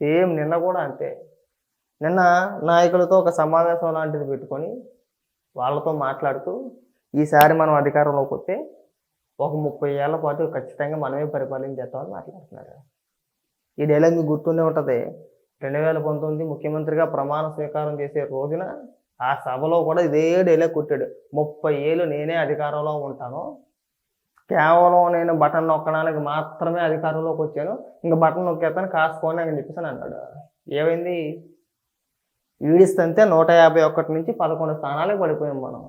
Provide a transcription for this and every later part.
Same నిన్న కూడా అంతే. నిన్న నాయకులతో ఒక సమావేశం లాంటిది పెట్టుకొని వాళ్ళతో మాట్లాడుతూ ఈసారి మనం అధికారంలోకి వస్తే ఒక ముప్పై ఏళ్ళ పాటు ఖచ్చితంగా మనమే పరిపాలించేస్తామని మాట్లాడుతున్నారు. ఈ డైలాగ్ మీకు గుర్తుండే ఉంటుంది. రెండు వేల పంతొమ్మిది ముఖ్యమంత్రిగా ప్రమాణ స్వీకారం చేసే రోజున ఆ సభలో కూడా ఇదే డైలాగ్ కొట్టాడు. ముప్పై ఏళ్ళు నేనే అధికారంలో ఉంటాను. కేవలం నేను బటన్ నొక్కడానికి మాత్రమే అధికారంలోకి వచ్చాను. ఇంకా బటన్ నొక్కేస్తాను కాసుకోండి అని చెప్పేసి అని అన్నాడు. ఏమైంది? ఈడిస్తే నూట యాభై ఒకటి నుంచి పదకొండు స్థానాలకు పడిపోయాం మనం.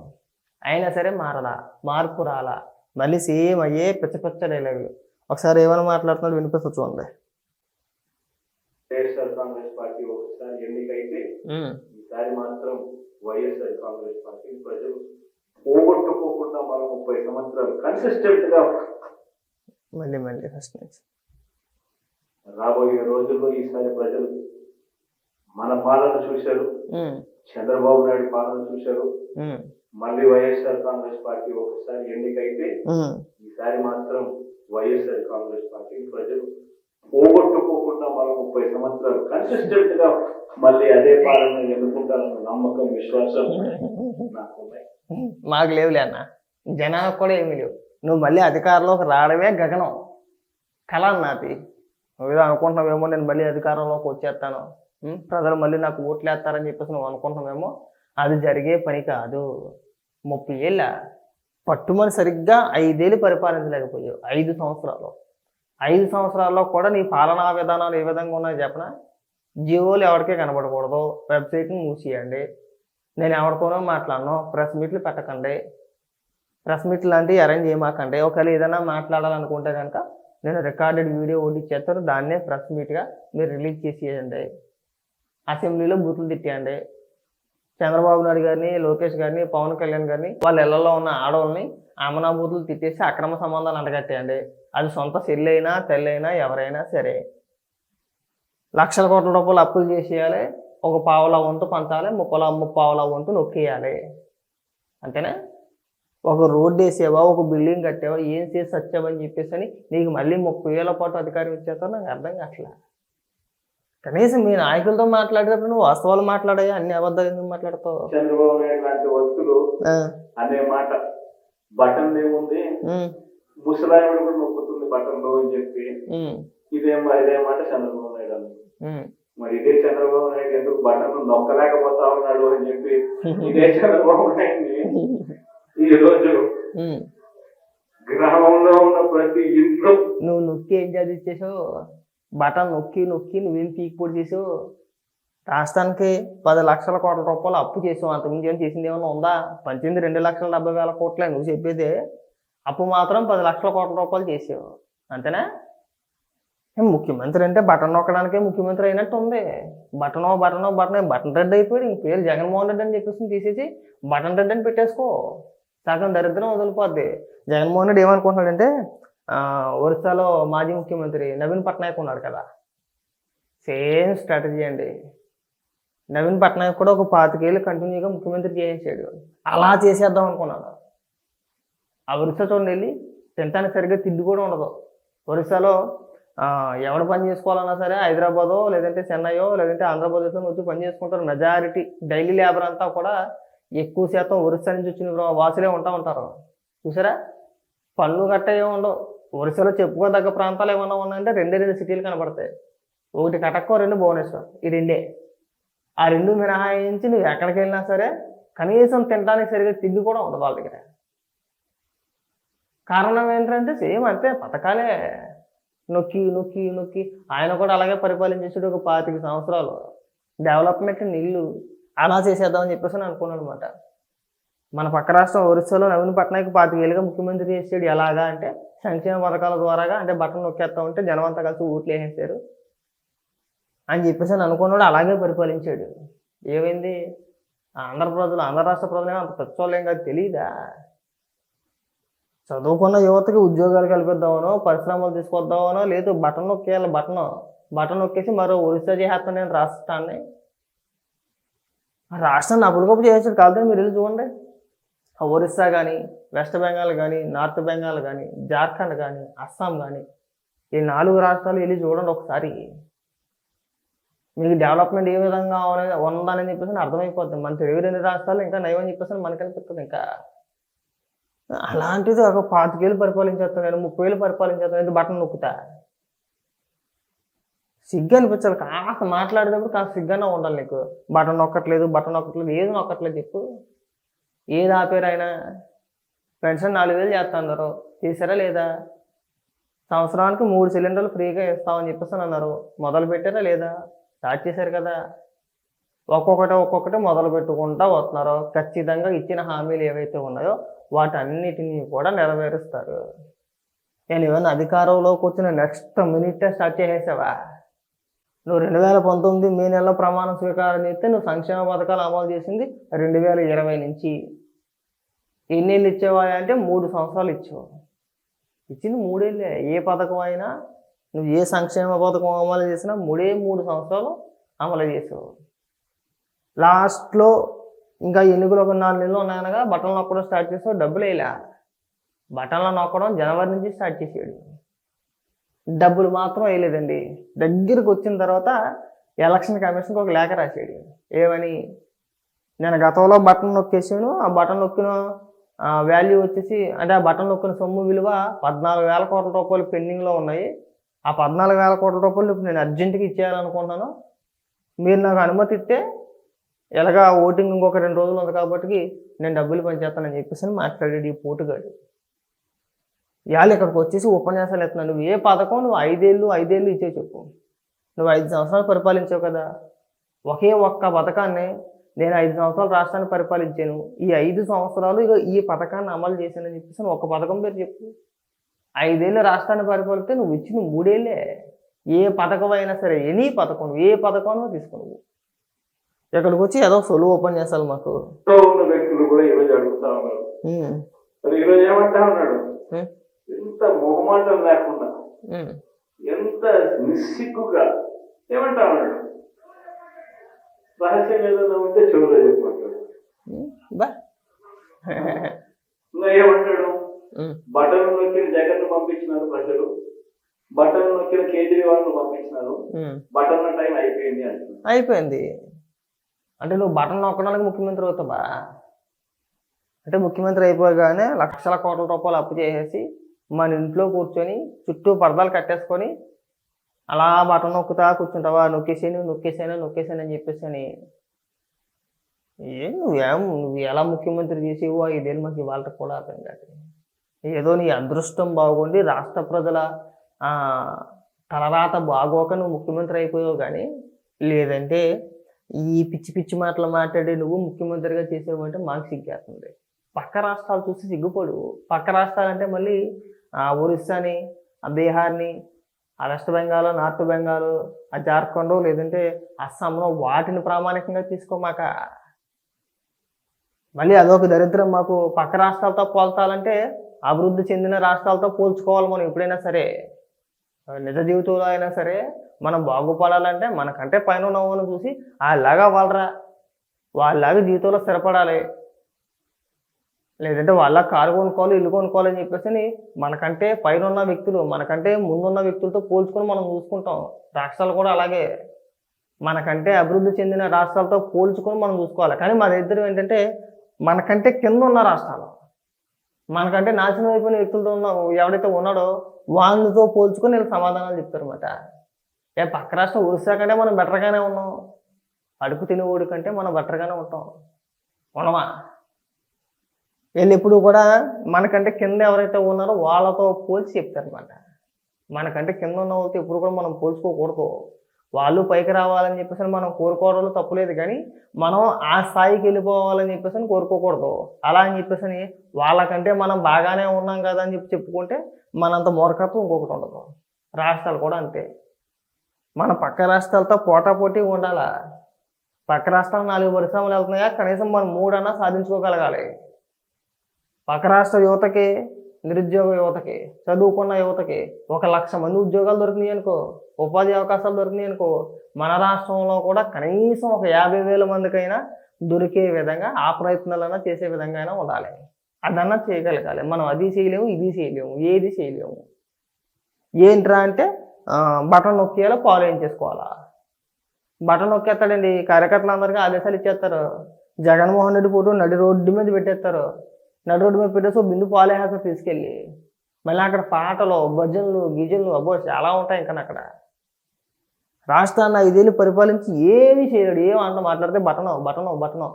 అయినా సరే మారలా మార్పు రాలా. మళ్ళీ సేమ్ అయ్యే పిచ్చ పిచ్చ డైలాగులు ఒకసారి ఏమైనా మాట్లాడుతున్నాడు వినిపిస్తా చూడండి. వైఎస్ఆర్ కాంగ్రెస్ పార్టీ ఒకసారి ఎన్నికైతే ఈసారి మాత్రం వైఎస్ఆర్ పోగొట్టుకోకుండా మనం ముప్పై సంవత్సరాలు కన్సిస్టెంట్గా మళ్ళీ మళ్ళీ ఫస్ట్ నుంచి రాబోయే రోజుల్లో ఈసారి ప్రజలు మన పాలన చూశారు. చంద్రబాబు నాయుడు పాలన చూశారు. మళ్ళీ వైఎస్ఆర్ కాంగ్రెస్ పార్టీ ఒకసారి ఎన్నికైతే. ఈసారి మాత్రం వైఎస్ఆర్ కాంగ్రెస్ పార్టీ ప్రజలు పోగొట్టుకోకుండా మరో ముప్పై సంవత్సరాలు కన్సిస్టెంట్గా మళ్ళీ అదే పాలన ఎన్నుకుంటారన్న నమ్మకం విశ్వాసం నాకు మాకు లేవులే అన్న. జనాలకు కూడా ఏమీ లేవు. నువ్వు మళ్ళీ అధికారంలోకి రావడమే గగనం. కళ నాది నువ్వు ఏదో అనుకుంటున్నావేమో నేను మళ్ళీ అధికారంలోకి వచ్చేస్తాను. ప్రజలు మళ్ళీ నాకు ఓట్లు వేస్తారని చెప్పేసి నువ్వు అనుకుంటున్నావేమో అది జరిగే పని కాదు. ముప్పై ఏళ్ళ పట్టుమని సరిగ్గా ఐదేళ్ళు పరిపాలించలేకపోయావు. ఐదు సంవత్సరాలు. ఐదు సంవత్సరాల్లో కూడా నీ పాలనా విధానాలు ఏ విధంగా ఉన్నాయో చెప్పనా? జియోలు ఎవరికే కనబడకూడదు. వెబ్సైట్ని మూసేయండి. నేను ఎవరితోనో మాట్లాడను. ప్రెస్ మీట్లు పెట్టకండి. ప్రెస్ మీట్ లాంటివి అరేంజ్ చేయమాకండి. ఒకవేళ ఏదైనా మాట్లాడాలనుకుంటే కనుక నేను రికార్డెడ్ వీడియో ఒకటి చేస్తాను. దాన్నే ప్రెస్ మీట్గా మీరు రిలీజ్ చేసేయండి. అసెంబ్లీలో బూతులు తిట్టేయండి. చంద్రబాబు నాయుడు గారిని లోకేష్ గారిని పవన్ కళ్యాణ్ గారిని వాళ్ళ ఇళ్ళలో ఉన్న ఆడవాళ్ళని అమనాభూతులు తిట్టేసి అక్రమ సంబంధాలు అంటగట్టేయండి. అది సొంత సెల్లైనా తెల్లైనా ఎవరైనా సరే. లక్షల కోట్ల రూపాయలు అప్పులు చేసేయాలి. ఒక పావుల వంతు పంచాలి. ముప్పల ముప్పావుల వంతు నొక్కేయాలి. అంతేనా? ఒక రోడ్డు వేసేవా? ఒక బిల్డింగ్ కట్టేవా? ఏం చేసి వచ్చావని చెప్పేసి అని నీకు మళ్ళీ ముప్పై వేల పాటు అధికారం ఇచ్చేస్తా నాకు అర్థం కావట్లేదు కనీసం మీ నాయకులతో మాట్లాడేటప్పుడు నువ్వు వాస్తవాలు మాట్లాడాయా? అన్ని అబద్ధాలు ఎందుకు మాట్లాడతావు? చంద్రబాబు నాయుడు లాంటి వ్యక్తులు ఆ, అనే మాట బటన్ ఏముంది? ఉమ్, ముసలాయన కూడా నొక్కుతుంది బటన్లో అని చెప్పి. ఇదేం ఇదే మాట చంద్రబాబు నాయుడు ఉమ్. మరి ఇదే చంద్రబాబు నాయుడు ఎందుకు బటన్ నొక్కలేకపోతా ఉన్నాడు అని చెప్పి ఇదే చంద్రబాబు నాయుడిని ఈ రోజు. గ్రామంలో ఉన్న ప్రతి ఇంట్లో నువ్వు నొక్కి ఏం చదివించేసావు బటన్ నొక్కి నొక్కి నువ్వేం పీకిపోటు చేసావు? రాష్ట్రానికి పది లక్షల కోట్ల రూపాయలు అప్పు చేసావు. అంతకుమించి ఏం చేసింది ఏమైనా ఉందా? పంచింది రెండు లక్షల డెబ్బై వేల కోట్లే నువ్వు చెప్పేది. అప్పు మాత్రం పది లక్షల కోట్ల రూపాయలు చేసావు. అంతేనా? ముఖ్యమంత్రి అంటే బటన్ నొక్కడానికే ముఖ్యమంత్రి అయినట్టు ఉంది. బటనో బటనో బటన్. బటన్ రెడ్డి అయిపోయాడు. ఇంక పేరు జగన్మోహన్ రెడ్డి అని చెప్పేసి తీసేసి బటన్ రెడ్డి అని పెట్టేసుకో. సగం దరిద్రం వదిలిపోద్ది. జగన్మోహన్ రెడ్డి ఏమనుకుంటున్నాడంటే ఒరిస్సాలో మాజీ ముఖ్యమంత్రి నవీన్ పట్నాయక్ ఉన్నాడు కదా. సేమ్ స్ట్రాటజీ అండి. నవీన్ పట్నాయక్ కూడా ఒక పాతికేళ్ళు కంటిన్యూగా ముఖ్యమంత్రి చేయించాడు. అలా చేసేద్దాం అనుకున్నాడు ఆ ఒరిస్సా చూడండి వెళ్ళి తినటానికి సరిగ్గా తిండి కూడా ఉండదు. ఒరిస్సాలో ఎవడు పని చేసుకోవాలన్నా సరే హైదరాబాదో లేదంటే చెన్నైయో లేదంటే ఆంధ్రప్రదేశ్లో వచ్చి పని చేసుకుంటారు. మెజారిటీ డైలీ లేబర్ అంతా కూడా ఎక్కువ శాతం ఒరిస్సా నుంచి వచ్చిన వాసులే ఉంటా ఉంటారు. చూసారా? పనులు గట్ట ఏమి ఉండవు. ఒరిస్సాలో చెప్పుకోదగ్గ ప్రాంతాలు ఏమైనా ఉన్నాయంటే రెండే రెండు సిటీలు కనబడతాయి ఒకటి కటక్కో రెండు భువనేశ్వర్. ఈ రెండే. ఆ రెండు మినహాయించి నువ్వు ఎక్కడికి వెళ్ళినా సరే కనీసం తినడానికి సరిగ్గా తిండి కూడా ఉండదు వాళ్ళ దగ్గర. కారణం ఏంటంటే సేమ్ అంతే పథకాలే నొక్కి నొక్కి నొక్కి. ఆయన కూడా అలాగే పరిపాలించేసాడు ఒక పాతిక సంవత్సరాలు. డెవలప్మెంట్ నీళ్ళు అలా చేసేద్దామని చెప్పేసి అనుకున్నాను అనమాట మన పక్క రాష్ట్రం ఒరిస్సాలో నవీన్ పట్నాయక్ పాతికేళ్ళుగా ముఖ్యమంత్రి చేసాడు. ఎలాగా అంటే సంక్షేమ పథకాల ద్వారాగా అంటే బట్టలు నొక్కేస్తా ఉంటే జనమంతా కలిసి ఓట్లు వేసేసారు అని చెప్పేసి అని అనుకున్నాడు అలాగే పరిపాలించాడు. ఏమైంది? ఆంధ్ర ప్రజలు ఆంధ్ర రాష్ట్ర ప్రజలు అంత పెద్దోళ్ళేం కాదు తెలియదా చదువుకున్న యువతకి ఉద్యోగాలు కల్పిద్దామనో పరిశ్రమలు తీసుకొద్దామనో లేదు బటన్ నొక్కేయాలి బటన్ బటన్ నొక్కేసి మరో ఒరిస్సా చేస్తాను నేను రాష్ట్రాన్ని ఆ రాష్ట్రాన్ని అప్పటికప్పుడు చేసాడు కాదు మీరు వెళ్ళి చూడండి. ఒరిస్సా కానీ వెస్ట్ బెంగాల్ కానీ నార్త్ బెంగాల్ కానీ జార్ఖండ్ కానీ అస్సాం కానీ ఈ నాలుగు రాష్ట్రాలు వెళ్ళి చూడండి ఒకసారి. మీకు డెవలప్మెంట్ ఏ విధంగా ఉందని చెప్పేసి అర్థమైపోతుంది మన తెలుగు రెండు రాష్ట్రాలు ఇంకా నయమని చెప్పేసి మనకు అనిపిస్తుంది ఇంకా. అలాంటిది ఒక పాతికేళ్ళు పరిపాలించేస్తాను నేను ముప్పై వేలు పరిపాలించేస్తాను ఇది బటన్ నొక్కుతా? సిగ్గు అనిపించాలి. కాస్త మాట్లాడేటప్పుడు కాస్త సిగ్గానే ఉండాలి నీకు. బటన్ నొక్కట్లేదు బటన్ నొక్కట్లేదు ఏది నొక్కట్లేదు చెప్పు. ఏది ఆపేరు ఆయన పెన్షన్ నాలుగు వేలు చేస్తున్నారు చేశారా లేదా? సంవత్సరానికి మూడు సిలిండర్లు ఫ్రీగా ఇస్తామని చెప్పేసి అని అన్నారు. మొదలు పెట్టారా లేదా? స్టార్ట్ చేశారు కదా. ఒక్కొక్కటి ఒక్కొక్కటి మొదలు పెట్టుకుంటా వస్తున్నారు. ఖచ్చితంగా ఇచ్చిన హామీలు ఏవైతే ఉన్నాయో వాటన్నిటినీ కూడా నెరవేరుస్తారు. నేను ఏమైనా అధికారంలోకి వచ్చిన నెక్స్ట్ మినిట్ స్టార్ట్ చేసేసావా? నువ్వు రెండు వేల పంతొమ్మిది మే నెలలో ప్రమాణ స్వీకారం చేస్తే నువ్వు సంక్షేమ పథకాలు అమలు చేసింది రెండు వేల ఇరవై నుంచి. ఎన్నేళ్ళు ఇచ్చేవా అంటే మూడు సంవత్సరాలు ఇచ్చావు ఇచ్చింది మూడేళ్ళే. ఏ పథకం అయినా నువ్వు ఏ సంక్షేమ పథకం అమలు చేసినా మూడే మూడు సంవత్సరాలు అమలు చేసేవాడు లాస్ట్లో ఇంకా ఎన్నికలు ఒక నాలుగు నెలలు ఉన్నాయనగా బట్టలు నొక్కడం స్టార్ట్ చేసావు డబ్బులు వేయలే. బటన్లు నొక్కడం జనవరి నుంచి స్టార్ట్ చేసాడు డబ్బులు మాత్రం వేయలేదండి. దగ్గరికి వచ్చిన తర్వాత ఎలక్షన్ కమిషన్కి ఒక లేఖ రాసాడు ఏమని? నేను గతంలో బటన్ నొక్కేసాను ఆ బటన్ నొక్కిన వాల్యూ వచ్చేసి అంటే ఆ బటన్ నొక్కిన సొమ్ము విలువ పద్నాలుగు వేల కోట్ల రూపాయలు పెండింగ్లో ఉన్నాయి. ఆ పద్నాలుగు వేల కోట్ల రూపాయలు ఇప్పుడు నేను అర్జెంటుగా ఇచ్చేయాలనుకుంటున్నాను. మీరు నాకు అనుమతి ఇస్తే ఎలాగా ఓటింగ్ ఇంకొక రెండు రోజులు ఉంది కాబట్టి నేను డబ్బులు పనిచేస్తానని చెప్పేసి మాట్లాడాడు ఈ పోటుగాడు. ఇవాళ ఇక్కడికి వచ్చేసి ఉపన్యాసాలు ఎత్తున్నావు నువ్వు ఏ పథకం నువ్వు ఐదేళ్ళు ఐదేళ్ళు ఇచ్చే చెప్పు. నువ్వు ఐదు సంవత్సరాలు పరిపాలించావు కదా. ఒకే ఒక్క పథకాన్ని నేను ఐదు సంవత్సరాలు రాష్ట్రాన్ని పరిపాలించాను. ఈ ఐదు సంవత్సరాలు ఇక ఈ పథకాన్ని అమలు చేశానని చెప్పేసి ఒక పథకం పేరు చెప్పు. ఐదేళ్ళు రాష్ట్రాన్ని పరిపాలిస్తే నువ్వు ఇచ్చిన మూడేళ్ళే. ఏ పథకం అయినా సరే ఎనీ పథకం ఏ పథకం తీసుకో నువ్వు. ఇక్కడికి వచ్చి ఏదో సొలువు ఓపెన్ చేస్తాను మాకు. తో ఉన్న వ్యక్తులు కూడా ఈరోజు అడుగుతా ఉన్నారు. ఉమ్, మరి ఈరోజు ఏమంటా ఉన్నాడు? ఉమ్, ఎంత మొహమాటం లేకుండా ఉమ్. ఎంత నిస్సిగ్గుగా ఏమంటా ఉన్నాడు? రహస్యం ఏదైనా ఉంటే చెవులో చెప్పమంటాడు ఉమ్, బా. ఇంకా ఏమంటాడు? బటన్ నొక్కిన జగన్ పంపించినారు ప్రజలు. బటన్ నొక్కిన కేజ్రీవాల్ పంపించినారు. బటన్ టైం అయిపోయింది అయిపోయింది. అంటే నువ్వు బటన్ నొక్కడానికి ముఖ్యమంత్రి అవుతావా? అంటే ముఖ్యమంత్రి అయిపోగానే లక్షల కోట్ల రూపాయలు అప్పు చేసేసి మన ఇంట్లో కూర్చొని చుట్టూ పరదాలు కట్టేసుకొని అలా బటన్ నొక్కుతా కూర్చుంటావా? నొక్కేసాను నొక్కేసాను నొక్కేసాను అని చెప్పేసి అని. ఏం నువ్వేం నువ్వు ఎలా ముఖ్యమంత్రి చేసేవో ఐదేళ్ళు మాకు ఇవాళ కూడా అర్థం కాదు. ఏదో నీ అదృష్టం బాగుండి రాష్ట్ర ప్రజల తర్వాత తలరాత బాగోక నువ్వు ముఖ్యమంత్రి అయిపోయావు కానీ లేదంటే ఈ పిచ్చి పిచ్చి మాటలు మాట్లాడి నువ్వు ముఖ్యమంత్రిగా చేసావు అంటే మాకు సిగ్గేస్తుంది. పక్క రాష్ట్రాలు చూసి సిగ్గుపడు. పక్క రాష్ట్రాలు అంటే మళ్ళీ ఒరిస్సాని బీహార్ని ఆ వెస్ట్ బెంగాల్ నార్త్ బెంగాల్ ఆ జార్ఖండ్ లేదంటే అస్సాంలో వాటిని ప్రామాణికంగా తీసుకోమాక. మళ్ళీ అదొక దరిద్రం. మాకు పక్క రాష్ట్రాలతో పోల్చాలంటే అభివృద్ధి చెందిన రాష్ట్రాలతో పోల్చుకోవాలి మనం ఎప్పుడైనా సరే. నిజ జీవితంలో అయినా సరే మనం బాగుపడాలంటే మనకంటే పైన ఉన్నవాళ్ళని చూసి అలాగా వాళ్ళరా. వాళ్ళలాగా జీవితంలో స్థిరపడాలి. లేదంటే వాళ్ళ కారు కొనుక్కోవాలి ఇల్లు కొనుక్కోవాలి అని చెప్పేసి మనకంటే పైన ఉన్న వ్యక్తులు మనకంటే ముందున్న వ్యక్తులతో పోల్చుకొని మనం చూసుకుంటాం. రాష్ట్రాలు కూడా అలాగే. మనకంటే అభివృద్ధి చెందిన రాష్ట్రాలతో పోల్చుకొని మనం చూసుకోవాలి. కానీ మా దగ్గర ఏంటంటే మనకంటే కింద ఉన్న రాష్ట్రాలు. మనకంటే నాశనం అయిపోయిన వ్యక్తులతో ఉన్న ఎవడైతే ఉన్నాడో వాళ్ళతో పోల్చుకొని వీళ్ళు సమాధానాలు చెప్తారు అనమాట ఏ పక్క రాష్ట్రం ఒరిస్సా కంటే మనం బెటర్గానే ఉన్నాం. అడుగు తినేవాడి కంటే మనం బెటర్గానే ఉంటాం. ఉండమా వీళ్ళు ఎప్పుడు కూడా మనకంటే కింద ఎవరైతే ఉన్నారో వాళ్ళతో పోల్చి చెప్తారనమాట మనకంటే కింద ఉన్న వాళ్ళతో ఎప్పుడు కూడా మనం పోల్చుకోకూడదు. వాళ్ళు పైకి రావాలని చెప్పేసి మనం కోరుకోవడంలో తప్పులేదు కానీ మనం ఆ స్థాయికి వెళ్ళిపోవాలని చెప్పేసి అని కోరుకోకూడదు. అలా అని చెప్పేసి అని వాళ్ళకంటే మనం బాగానే ఉన్నాం కదా అని చెప్పి చెప్పుకుంటే మనంత మూర్ఖత్వం ఇంకొకటి ఉండదు. రాష్ట్రాలు కూడా అంతే. మన పక్క రాష్ట్రాలతో పోటాపోటీ ఉండాలా? పక్క రాష్ట్రాలు నాలుగు పరిశ్రమలు వెళ్తున్నాయా? కనీసం మనం మూడన్నా సాధించుకోగలగాలి. పక్క రాష్ట్ర యువతకి నిరుద్యోగ యువతకి చదువుకున్న యువతకి ఒక లక్ష మంది ఉద్యోగాలు దొరికినాయి అనుకో ఉపాధి అవకాశాలు దొరికినాయి అనుకో మన రాష్ట్రంలో కూడా కనీసం ఒక యాభై వేల మందికైనా దొరికే విధంగా ఆ ప్రయత్నాలన్నా చేసే విధంగా అయినా ఉండాలి. అదన్నా చేయగలగాలి. మనం అది చేయలేము ఇది చేయలేము ఏది చేయలేము. ఏంట్రా అంటే బటన్ నొక్కేలా పాలు ఏం చేసుకోవాలా బటన్ నొక్కేస్తాడండి. కార్యకర్తలు అందరికీ ఆదేశాలు ఇచ్చేస్తారు. జగన్మోహన్ రెడ్డి ఫోటో నడి రోడ్డు మీద పెట్టేస్తారు. నడు రోడ్డు మీద పెట్టేసి బిందు పాలేహాస తీసుకెళ్ళి మళ్ళీ అక్కడ పాటలు భజనలు గిజన్లు అబ్బో చాలా ఉంటాయి ఇంకా అక్కడ. రాష్ట్రాన్ని ఐదేళ్ళు పరిపాలించి ఏమీ చేయలేడు ఏం అంట మాట్లాడితే బటనో బటనో బటనో.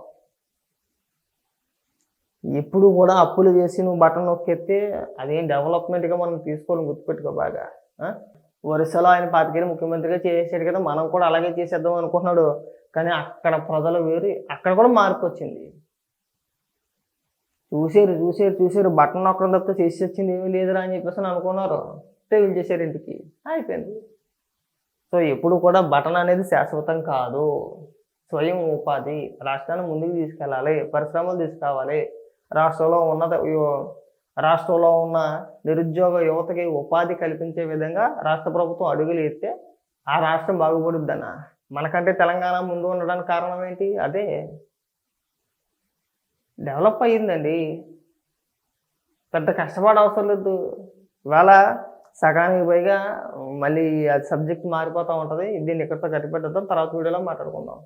ఎప్పుడు కూడా అప్పులు చేసి నువ్వు బటన్ నొక్కెత్తే అదేం డెవలప్మెంట్గా మనం తీసుకోవాలి గుర్తుపెట్టుకో బాగా వరుసలో ఆయన పాతికేళ్ళు ముఖ్యమంత్రిగా చేసాడు కదా మనం కూడా అలాగే చేసేద్దాం అనుకుంటున్నాడు. కానీ అక్కడ ప్రజలు వేరు అక్కడ కూడా మార్పు వచ్చింది. చూసారు చూసారు చూసారు బటన్ నొక్కడం తప్పితే చేసి వచ్చింది ఏమీ లేదురా అని చెప్పేసి అని అనుకున్నారు. టేబుల్ చేశారు ఇంటికి. అయిపోయింది. సో ఎప్పుడు కూడా బటన్ అనేది శాశ్వతం కాదు. స్వయం ఉపాధి. రాష్ట్రాన్ని ముందుకు తీసుకెళ్ళాలి. పరిశ్రమలు తీసుకురావాలి. రాష్ట్రంలో ఉన్నత రాష్ట్రంలో ఉన్న నిరుద్యోగ యువతకి ఉపాధి కల్పించే విధంగా రాష్ట్ర ప్రభుత్వం అడుగులు ఎత్తే ఆ రాష్ట్రం బాగుపడుద్దన్న మనకంటే తెలంగాణ ముందు ఉండడానికి కారణం ఏంటి? అదే డెవలప్ అయ్యిందండి. పెద్ద కష్టపడ అవసరం లేదు. ఇవాళ సగానికి పైగా మళ్ళీ అది సబ్జెక్ట్ మారిపోతూ ఉంటుంది. దీన్ని ఇక్కడితో కట్టిపెట్టద్దాం తర్వాత వీడియోలో మాట్లాడుకుందాం.